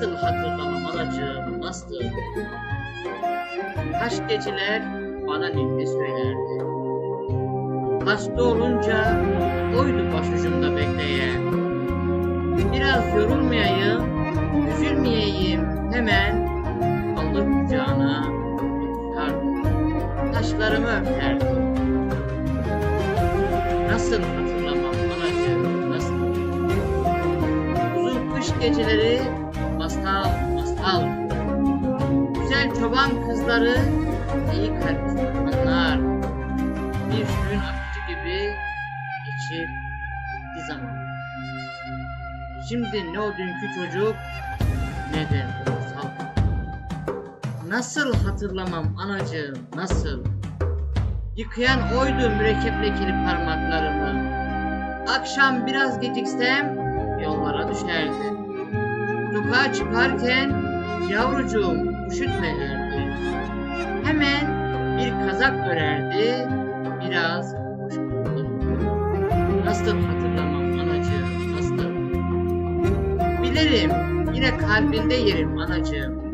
Nasıl hatırlamam anacığım, nasıl? Kaç geceler bana ninni söylerdi. Hasta olunca oydu başucumda bekleyen. Biraz yorulmayayım, üzülmeyeyim hemen alır kucağına tutardı. Taşlarımı öperdi. Nasıl hatırlamam anacığım, nasıl? Uzun kış geceleri masal masal. Güzel çoban kızları iyi kalpli anlar. Bir suyun akıcı gibi geçip gitti zaman. Şimdi ne o dünkü çocuk ne de o masal. Nasıl hatırlamam anacığım nasıl? Yıkayan oydu mürekkep lekeli parmaklarımı. Akşam biraz geciksem yollara düşerdi. Sokağa çıkarken yavrucuğum üşütme derdi. Hemen bir kazak örerdi, biraz kuşkurdu. Nasıl hatırlamam anacığım, nasıl? Bilirim, yine kalbinde yerim anacığım.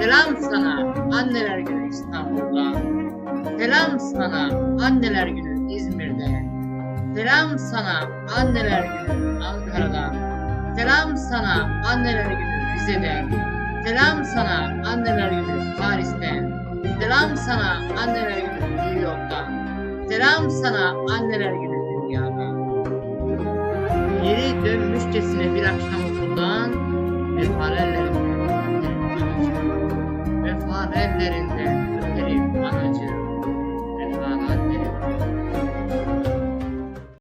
Selam sana anneler günü İstanbul'da. Selam sana anneler günü İzmir'de. Selam sana anneler günü Ankara'da. Selam sana anneler günü Rize'de. Selam sana anneler günü Paris'te. Selam sana anneler günü New York'ta. Selam sana anneler günü dünyada. Geri dönmüşçesine bir akşam okuldan vefalı ellerinden. Vefalı ellerinden